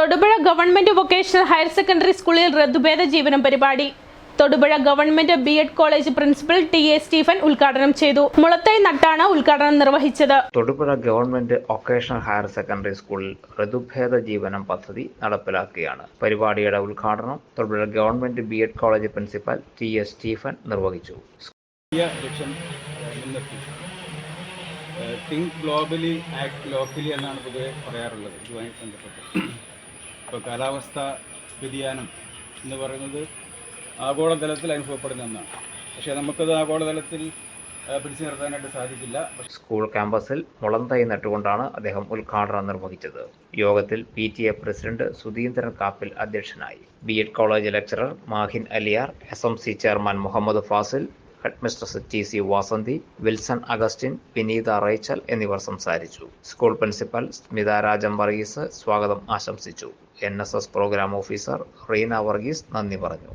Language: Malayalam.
Thodupuzha government vocational higher secondary സ്കൂളിൽ ഋതുഭേദ ജീവനം പരിപാടി. Thodupuzha government B Ed college principal T A Stephen ഉദ്ഘാടനം ചെയ്തു. മുളത്തൈ നട്ടാണ് ഉദ്ഘാടനം നിർവഹിച്ചത്. Thodupuzha government vocational higher secondary സ്കൂളിൽ ഋതുഭേദ ജീവനം പദ്ധതി നടപ്പിലാക്കുകയാണ്. പരിപാടിയുടെ ഉദ്ഘാടനം Thodupuzha government B Ed college principal T A Stephen നിർവഹിച്ചു. തിങ്ക് ഗ്ലോബലി ആക്ട് ലോക്കലി എന്നാണ് പൊതുവെ പറയാറുള്ളത്. ഇതുമായി ബന്ധപ്പെട്ട്. ഇപ്പോൾ കാലാവസ്ഥ വ്യതിയാനം എന്ന് പറയുന്നത് ആഗോളതലത്തിൽ അനുഭവപ്പെടുന്ന ഒന്നാണ്. പക്ഷേ നമുക്കത് ആഗോളതലത്തിൽ പിടിച്ചു നിർത്താനായിട്ട് സാധിക്കില്ല. സ്കൂൾ ക്യാമ്പസിൽ മുളന്തൈ നട്ടുകൊണ്ടാണ് അദ്ദേഹം ഉദ്ഘാടനം നിർവഹിച്ചത്. യോഗത്തിൽ P T A president Sudheendran Kappil അധ്യക്ഷനായി. B Ed college lecturer Mahin Aliyar S M C chairman Muhammad Fazil headmistress T C Vasanthi Wilson Augustin Vineetha Rachel എന്നിവർ സംസാരിച്ചു. സ്കൂൾ പ്രിൻസിപ്പൽ സ്മിത രാജം വർഗീസ് സ്വാഗതം ആശംസിച്ചു. N S S programme officer Reena Varghese നന്ദി പറഞ്ഞു.